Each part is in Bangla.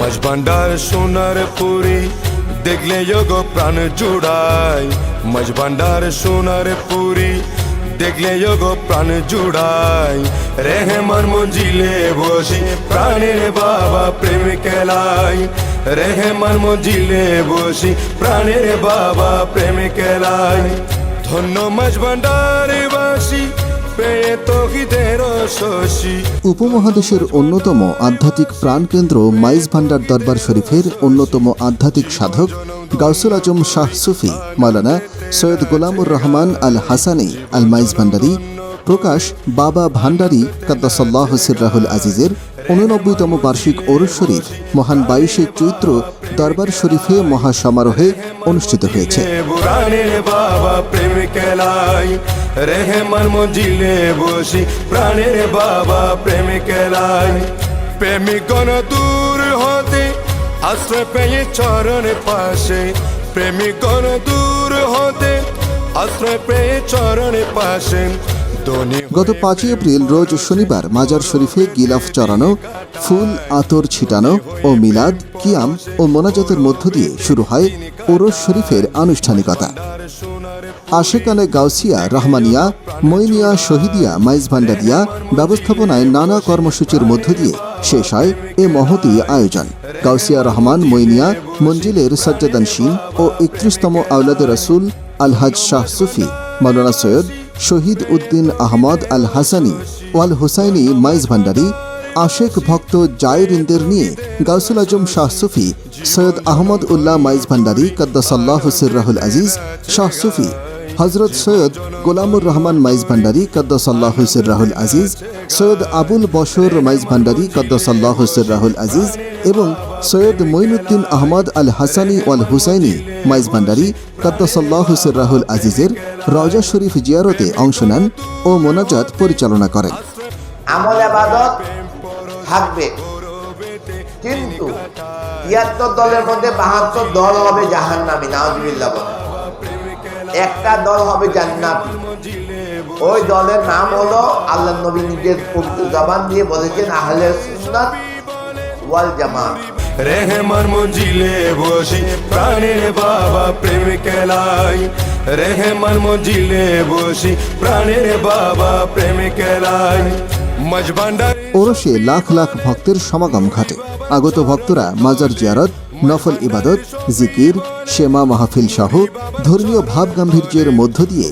মাঝ ভান্ডার সোনার পুরি দেখলে যোগ প্রাণ জুড়াই মাঝ ভান্ডার সোনার পুরি দেখলে যোগ প্রাণ জুড়াই রেহমান মঞ্জিলে বসি প্রাণের বাবা প্রেম কেলাই রেহমান মঞ্জিলে বসি প্রাণের বাবা প্রেম কেলাই ধন্য মাঝ ভান্ডারে বাসি উপমহাদেশের অন্যতম আধ্যাত্মিক প্রাণকেন্দ্র মাইজ ভান্ডার দরবার শরীফের অন্যতম আধ্যাত্মিক সাধক গাউসুল আজম শাহ সুফি মালানা সৈয়দ গোলামুর রহমান আল হাসানি, আল মাইজ ভান্ডারি প্রকাশ বাবা ভান্ডারি কাদ্দাসাল্লাহ সিররাহুল আজিজের উননব্বইতম বার্ষিক ওরস শরীফ, মহান বাইশে চৈত্র দরবার শরীফে মহাসমারোহে অনুষ্ঠিত হয়েছে। বুরানের বাবা প্রেম কেলাই রেহমান মজিলে বসি, প্রাণের বাবা প্রেম কেলাই প্রেমিক দূর হতে আশ্রয় পেয়ে চরণ পাশে প্রেমিক গণ দূর আশ্রয় পেয়ে চরণ পাশে। গত পাঁচই এপ্রিল রোজ শনিবার মাজার শরীফে গিলাফ চড়ানো, ফুল আতর ছিটানো ও মিলাদ, কিয়াম ও মোনাজাতের মধ্য দিয়ে শুরু হয় ওরস শরীফের আনুষ্ঠানিকতা। আশেকানে গাউসিয়া রহমানিয়া মইনিয়া শহীদিয়া মাইজ ভান্ডারিয়া ব্যবস্থাপনায় নানা কর্মসূচির মধ্য দিয়ে শেষ হয় এ মহতী আয়োজন। গাউসিয়া রহমান মইনিয়া মঞ্জিলের সজ্জাদানশীন ও একত্রিশতম আউলাদ রসুল আলহাজ শাহ সুফি, মাওলানা সৈয়দ শহীদ উদ্দিন আহমদ আল হাসানি ওয়াল হুসাইনি মাইজ ভান্ডারি, আশেক ভক্ত জায়রিনদের নিয়ে গাউসুল আজম শাহ সুফি, সৈয়দ আহমদ উল্লাহ মাইজ ভান্ডারি কদ্দাসাল্লাহ সিররাহুল আজিজ, শাহ সুফি হজরত সৈয়দ গোলামুর রহমান মাইজ ভান্ডারি কদ্দাসাল্লাহ সিররাহুল আজিজ, সৈয়দ আবুল বশর মাইজ ভান্ডারী কদ্দাসাল্লাহ সিররাহুল আজিজ এবং সৈয়দ মঈনুদ্দিন আহমদ আল হাসানি ওয়াল হুসাইনি মাইজ ভান্ডারি কদ্দাসাল্লাহ সিররাহুল আজিজের রজা শরীফ জিয়ারতে অংশ নেন ও মোনাজাত পরিচালনা করেন। আমল আবাদত থাকবে। কিন্তু তিয়াত্তর দলের মধ্যে বাহাত্তর দল হবে জাহান নামি নাওজবিল্লা বলে। একটা দল হবে জান্নাতি। ওই দলের নাম হলো আল্লাহ নবী নিজের পবিত্র জবান দিয়ে বলেছেন আহলে সুন্নাত ওয়াল জামাত। বসি প্রাণের বাবা প্রেম কেলাই বসি প্রাণের বাবা প্রেম কেলাই ওরসে লাখ লাখ ভক্তের সমাগম ঘটে। আগত ভক্তরা মাজার জিয়ারত নফল ইবাদত, জিকির, শেমা মাহফিল সহ ধর্মীয় ভাব গাম্ভীর্যের মধ্য দিয়ে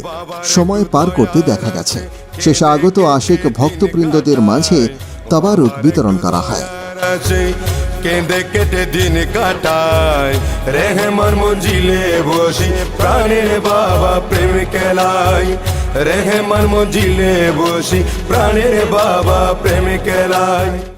সময় পার করতে দেখা গেছে। শেষে আগত আশেক ভক্তবৃন্দদের মাঝে তাবারুক বিতরণ করা হয়। কেঁদে কেটে কাটায় রেহমান বসি বাবা বসি বাবা প্রেম কেলাই